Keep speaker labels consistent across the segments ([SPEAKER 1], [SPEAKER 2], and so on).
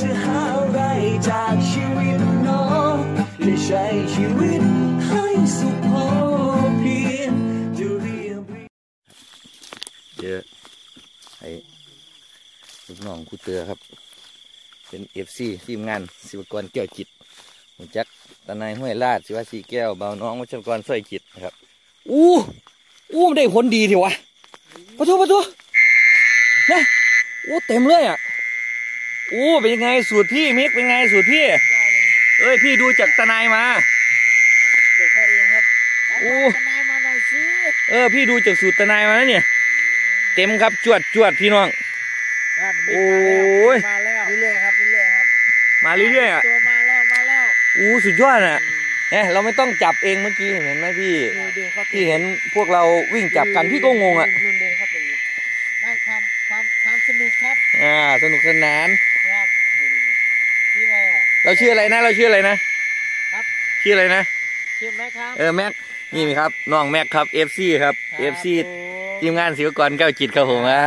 [SPEAKER 1] จะหาอะไรจากชีวิตน้องและใช้ชีวิตให้สุขพอเพียงจะเรียบเรียง
[SPEAKER 2] เจอไอ้ลูกน้องกูเตือครับ เป็นเอฟซีทีมงานศิวกรแก้วจิตหูจักตานายห้วยลาดศิวาสีแก้วเบาน้องวัชกรสร้อยจิตครับอู้อู้ได้ผลดีทีวะปะทุปะทุนะอู้เต็มเลยอะ อู้เป็นยังไงสูตรพี่มิกเป็นไงสูตรพี่ เอ้ยพี่ดูจากตานายมา
[SPEAKER 3] เด็กเขาเองครับ
[SPEAKER 2] โอ้
[SPEAKER 3] ทนายมาหน่อยสิ
[SPEAKER 2] เออพี่ดูจากสูตรตานายมาแล้วเนี่ย เต็มครับจวดจวดพี่น้อง
[SPEAKER 3] ครับ
[SPEAKER 2] โอ้ย
[SPEAKER 3] มาแล้วเรื่อยๆครับเรื่อยๆครับ
[SPEAKER 2] มาเรื่อยๆอะ
[SPEAKER 3] ตัวมาแล้วมาแล้ว
[SPEAKER 2] อู้สุดยอดอะเนี่ยเราไม่ต้องจับเองเมื่อกี้เห็นไหมพี่
[SPEAKER 3] ดูดูครับ
[SPEAKER 2] พี่เห็นพวกเราวิ่งจับกันพี่ก็งงอะ
[SPEAKER 3] ดูดูครับดูดูได้ความความความสนุกครับ
[SPEAKER 2] อ่า สนุกสนาน
[SPEAKER 3] ครับดูดูดูพี่ว่า
[SPEAKER 2] เราชื่ออะไรนะ เราชื่ออะไรนะครับ ชื่ออะไรนะ
[SPEAKER 3] ชื่อไหมครับ
[SPEAKER 2] เออแม็กนี่ครับน้องแม็กครับเอฟซีครับเอฟซี
[SPEAKER 3] โอ้
[SPEAKER 2] ทีมงานศิวกรแก้วจิตครับผมอ่า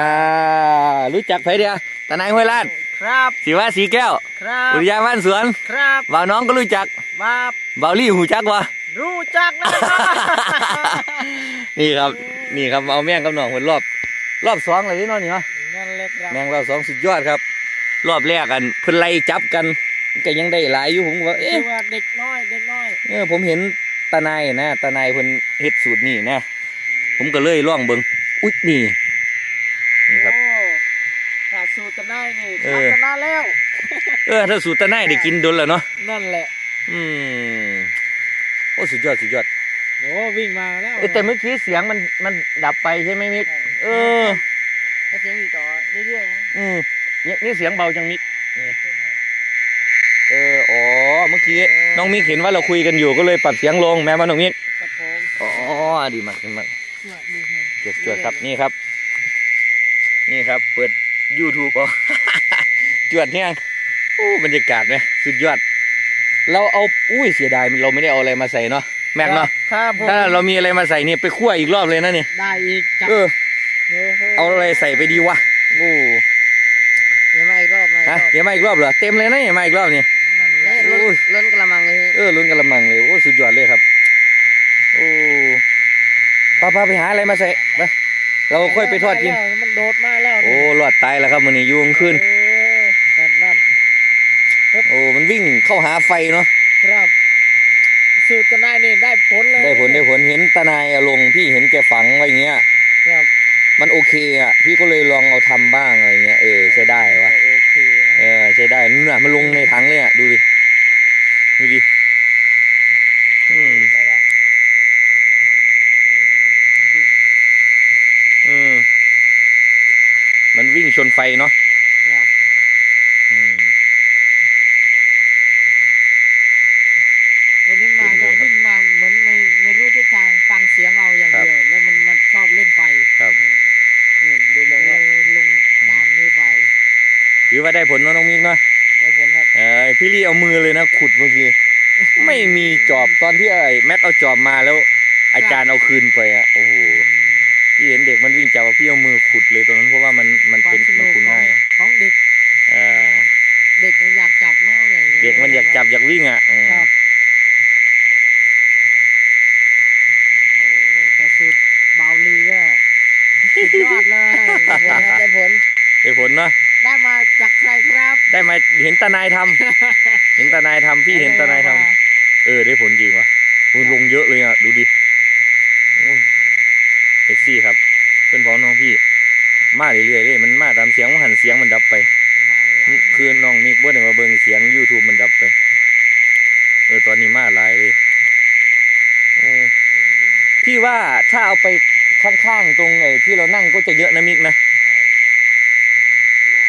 [SPEAKER 2] รู้จักไผเดียวตานายห้วยลาด
[SPEAKER 3] ครับ
[SPEAKER 2] ศิวะสีแก้ว
[SPEAKER 3] ครับ
[SPEAKER 2] อุทยานบ้านสวน
[SPEAKER 3] ครับ
[SPEAKER 2] บ่าวน้องก็รู้จัก
[SPEAKER 3] มาบ
[SPEAKER 2] บ่าวลี่หูจักวะ
[SPEAKER 3] รู้จักนะครับ
[SPEAKER 2] นี่ครับนี่ครับเอาแม่งกับน้องคนรอบ รอบสองเลยนี่เน้องนี่เหรอ
[SPEAKER 3] นั่นเลยครับ
[SPEAKER 2] แมงรอบสองสุดยอดครับ รอบแรกกันเพิ่นไล่จับกัน ก็ยังได้หลายอยู่ผมก็ว่าเอ๊ะ
[SPEAKER 3] คือว่าเด็กน้อยเด็กน้อย
[SPEAKER 2] เออผมเห็นตาในายนะตาในายเพิ่นเฮ็ดสูตรนี่นะผมก็เลยลองเบิ่งอุ๊ยนี่นี่ครับ
[SPEAKER 3] โอ้ถ้าสูตรจะได้นี่
[SPEAKER 2] เออ
[SPEAKER 3] ทำจะนานแล้ว
[SPEAKER 2] เออถ้าสูตรตาในายได้กินโดนแล้วเนาะ
[SPEAKER 3] นั่นแหละ
[SPEAKER 2] อืมโอ้สุดยอดสุดยอด
[SPEAKER 3] โอ้วิ่งมาแล้ว
[SPEAKER 2] เอ้ยแต่เมื่อกี้เสียงมันมันดับไปใช่ไหมมิกเออ
[SPEAKER 3] ถ้าเสียงอยู่ต่อเรื่อยๆนะ
[SPEAKER 2] อืมนี่นี่เสียงเบาจังมิกนี่ เอออ๋อเมื่อกี้น้องมิกเห็นว่าเราคุยกันอยู่ก็เลยปรับเสียงลงแม้ว่าน้องมิก
[SPEAKER 3] ครับผม
[SPEAKER 2] อ๋อดีมากดีมาก
[SPEAKER 3] เชื่อดูให้
[SPEAKER 2] จวดจวดครับนี่ครับ นี่ครับ เปิด YouTube อ๋อจวดเนี่ยโอ้บรรยากาศไหมสุดยอด เราเอาอุ้ยเสียดายเราไม่ได้เอาอะไรมาใส่เนาะแม็กเนาะ
[SPEAKER 3] ครับผม
[SPEAKER 2] ถ้าเรามีอะไรมาใส่เนี่ยไปคั่วอีกรอบเลยนะเนี่ย
[SPEAKER 3] ได้อีกจับ
[SPEAKER 2] เออ
[SPEAKER 3] โโห
[SPEAKER 2] เอาอะไรใส่ไปดีวะโอ้
[SPEAKER 3] เดี๋ยวมาอีกรอบมาอีก
[SPEAKER 2] ฮะ
[SPEAKER 3] รอบ
[SPEAKER 2] เดี๋ยวมาอีกรอบเหรอเต็มเลยนะเนี่ยมาอีกรอบเนี่ย
[SPEAKER 3] นั่นแหละ
[SPEAKER 2] โอ้
[SPEAKER 3] ล้น
[SPEAKER 2] ย
[SPEAKER 3] ล้นกระมังเลย
[SPEAKER 2] เออลุ้นกระมังเลย โอ้สุดยอดเลยครับ โอ้ป้าป้าไปหาอะไรมาใส่ไปเราค่อยไปทอดกิน
[SPEAKER 3] มาแล้วมันโดดมาแล้ว
[SPEAKER 2] โอ้รอดตายแล้วครับมันนี่ยุงขึ้น
[SPEAKER 3] โอ้นั่นนั่น
[SPEAKER 2] โอ้มันวิ่งเข้าหาไฟเนาะ
[SPEAKER 3] ครับ สูตรจะได้นี่ได้ผลเลย
[SPEAKER 2] ได้ผลได้ผลเห็นตานายเอาลงพี่เห็นแกฝังไว้อย่างเงี้ย
[SPEAKER 3] ครับ
[SPEAKER 2] มันโอเคอะ พี่ก็เลยลองเอาทำบ้างอะไรเงี้ย เออใช้ได้วะ
[SPEAKER 3] โอเค
[SPEAKER 2] เออใช้ได้นู่นน่ะมันลงในถังเลยอะดูดิ ดูดิอืม
[SPEAKER 3] ได้ละนี่เลยนะวิ่ง
[SPEAKER 2] อืมมันวิ่งชนไฟเนาะ
[SPEAKER 3] ครับ
[SPEAKER 2] อืม
[SPEAKER 3] วันนี้มา
[SPEAKER 2] เห็
[SPEAKER 3] ก็
[SPEAKER 2] นเลยครับ
[SPEAKER 3] วิ่งมาเหมือนไม่ไม่รู้ทิศทางฟังเสียงเอาอย่าง
[SPEAKER 2] ครับ
[SPEAKER 3] เดียวแล้วมันมันชอบเล่นไฟ
[SPEAKER 2] ครับ
[SPEAKER 3] อืมนี่ดูลงลงตามนี่ไป
[SPEAKER 2] ถือว่าได้ผลเนาะน้องมิกเนาะ พี่ลี่เอามือเลยนะขุดเมื่อกี้ไม่มีจอบตอนที่ไอ้แมทเอาจอบมาแล้ว อาจารย์เอาคืนไปอะโอ้โห
[SPEAKER 3] อืม
[SPEAKER 2] พี่เห็นเด็กมันวิ่งจับอะพี่เอามือขุดเลยตรงนั้นเพราะว่ามันมัน
[SPEAKER 3] ควา
[SPEAKER 2] เป็
[SPEAKER 3] ม
[SPEAKER 2] น
[SPEAKER 3] ส
[SPEAKER 2] มัน
[SPEAKER 3] นุก
[SPEAKER 2] ขุด
[SPEAKER 3] ของ
[SPEAKER 2] ง่ายอะ
[SPEAKER 3] ของเด็ก
[SPEAKER 2] เออ
[SPEAKER 3] เด็กมันอยากจับเนาะอย่าง
[SPEAKER 2] เด็กมันอยากจับอยากวิ่งอะเออ
[SPEAKER 3] ครับโอ้แต่สูตรเบาลีก็สุดยอดเลยได้ผลครับได้ผล
[SPEAKER 2] ได้ผลเนาะ
[SPEAKER 3] ได้มาจากใครครับ
[SPEAKER 2] ได้มาเห็นตานายทำ เห็นตานายทำพี่เห็นตานายทำเออได้ผลจริงว่ะมันลงเยอะเลยอะดูดิเอฟซี่ครับ เพื่อนพ้องน้องพี่ มาเรื่อยๆเลยมันมาตามเสียงมันหันเสียงมันดับไป
[SPEAKER 3] มาหลัง
[SPEAKER 2] คือน้องมิกบ่ได้มาเบิ่งเสียง YouTube มันดับไป เออตอนนี้มาหลายเลยโอ้พี่ว่าถ้าเอาไปข้างๆตรงไอ้ที่เรานั่งก็จะเยอะนะมิกนะ
[SPEAKER 3] ใช่มา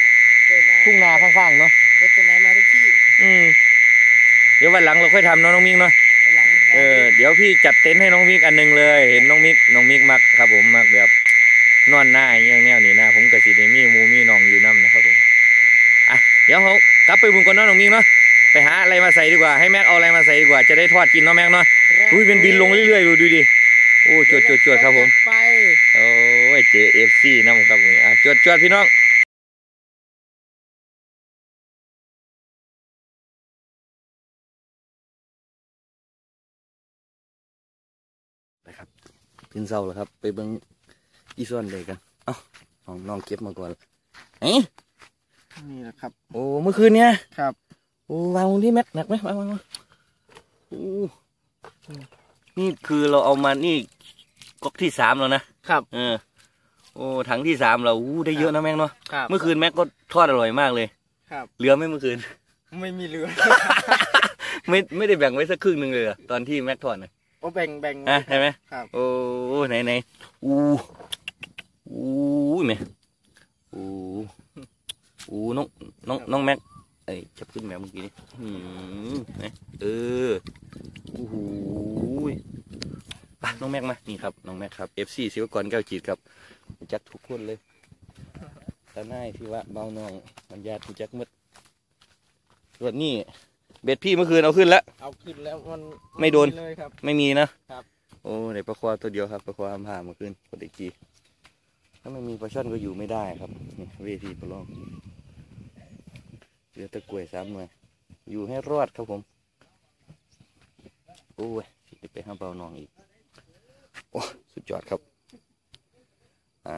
[SPEAKER 3] เกิดมา
[SPEAKER 2] ทุ่งนาข้างๆเนาะ
[SPEAKER 3] เกิดตรงไหนมาทุกที่
[SPEAKER 2] อืม เดี๋ยววันหลังเราค่อยทำเนาะน้องมิกเนาะ
[SPEAKER 3] วันหลัง
[SPEAKER 2] เออเดี๋ยวพี่จัดเต็นท์ให้น้องมิกอันหนึงเลย เห็นน้องมิกน้องมิกมักครับผมมักแบบนอนหน้าอย่างเงี้ยแนวนี้นะผมกับสิเดมีหมูมีน้องอยู่น้ำนะครับผมอะเดี๋ยวเขากลับไปบุญก่อนเนาะน้องมิกเนาะไปหาอะไรมาใส่ดีกว่าให้แม็กเอาอะไรมาใส่ดีกว่าจะได้ทอดกินเนาะแม็กเนาะ
[SPEAKER 3] ครับ
[SPEAKER 2] อุ้ยเป็นบินลงเรื่อยๆดูดูดิโอ้จวดจวดจวดครับผม
[SPEAKER 3] ไป
[SPEAKER 2] โอ้ยเจอเอฟซีน้ำครับผมอะจวดจวดพี่น้อง ตื่นเศร้าแล้วครับ ไปเบิ่งอีส่วนเลยกันเอ้าน้องน้องเก็บมาก่อนเอ๊ะ
[SPEAKER 3] นี่แหละครับ
[SPEAKER 2] โอ้เมื่อคืนเนี้ย
[SPEAKER 3] ครับ
[SPEAKER 2] โอ้วางลงที่แม็กหนักไหมวางวางวางโอ้นี่คือเราเอามานี่ก๊อกที่สามแล้วนะครับ เออ โอ้ถังที่สามเราอู้ได้เยอะนะแม็กเนาะ
[SPEAKER 3] ครับ
[SPEAKER 2] เมื่อคืนแม็กก็ทอดอร่อยมากเลย
[SPEAKER 3] ครับ
[SPEAKER 2] เหลือไหมเมื่อคืน
[SPEAKER 3] ไม่มีเรือ
[SPEAKER 2] ไม่ไม่ได้แบ่งไว้สักครึ่งหนึ่งเลยเหรอตอนที่แม็กทอดนะ
[SPEAKER 3] โอ้ แบ่งแบ่ง
[SPEAKER 2] อะใช่ไหม
[SPEAKER 3] ครับ
[SPEAKER 2] โอ้ไหนไหนอู้อู้แม่อู้อู้น้องน้องน้องแม็กไอ้ยจับขึ้นแมวเมื่อกี้นี่อืมไหนเออโอ้โหไปน้องแม็กมานี่ครับน้องแม็กครับ FC ศิวกรแก้วจีดครับรู้จักทุกคนเลยตาหน้ายที่ว่าเบาน้องมันญาติรู้จักหมดส่วนนี้ เบ็ดพี่เมื่อคืนเอาขึ้นแล้ว
[SPEAKER 3] เอาขึ้นแล้วมัน
[SPEAKER 2] ไม่โดน
[SPEAKER 3] เลยครับ
[SPEAKER 2] ไม่มีนะครับ โอ้ในปลาควาตัวเดียวครับปลาควาทำผ่ามาขึ้นปกติกีถ้าไม่มีปลาช่อนก็อยู่ไม่ได้ครับนี่เวทีประลองเหลือแตะกล้วยสามหน่วยอยู่ให้รอดครับผม โอ้ยสิไปห้าเบาหนองอีก โอ้สุดยอดครับอ่า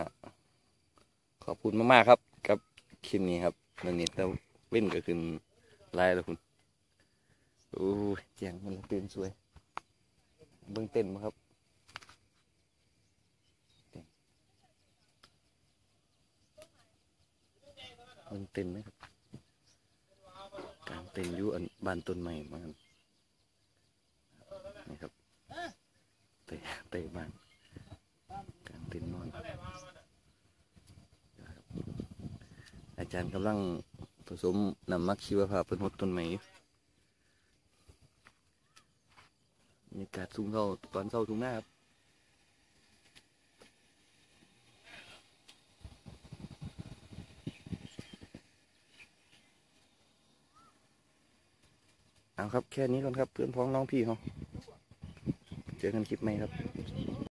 [SPEAKER 2] ขอบคุณมาก ๆ ครับ กับคลิปนี้ครับนั่นนี่แต่เว้นก็ขึ้นไล่แล้วคุณ โอ้ยแจงมันตื่นสวย เบื้องเต้นมาครับเบื้องเต้นไหมครับกางเต้นอยู่อันบ้านต้นใหม่มานี่ครับเตะเตะบ้านกางเต้นนอนครับอาจารย์กำลังผสมน้ำมักชีวภาพเป็นหดต้นใหม่อยู่ บรรยา กาศทุ่งเขาตอนเช้าทุ่งหน้าครับเอาครับ แค่นี้ก่อนครับ เพื่อนพ้องน้องพี่เขาเจอกันคลิปใหม่ครับ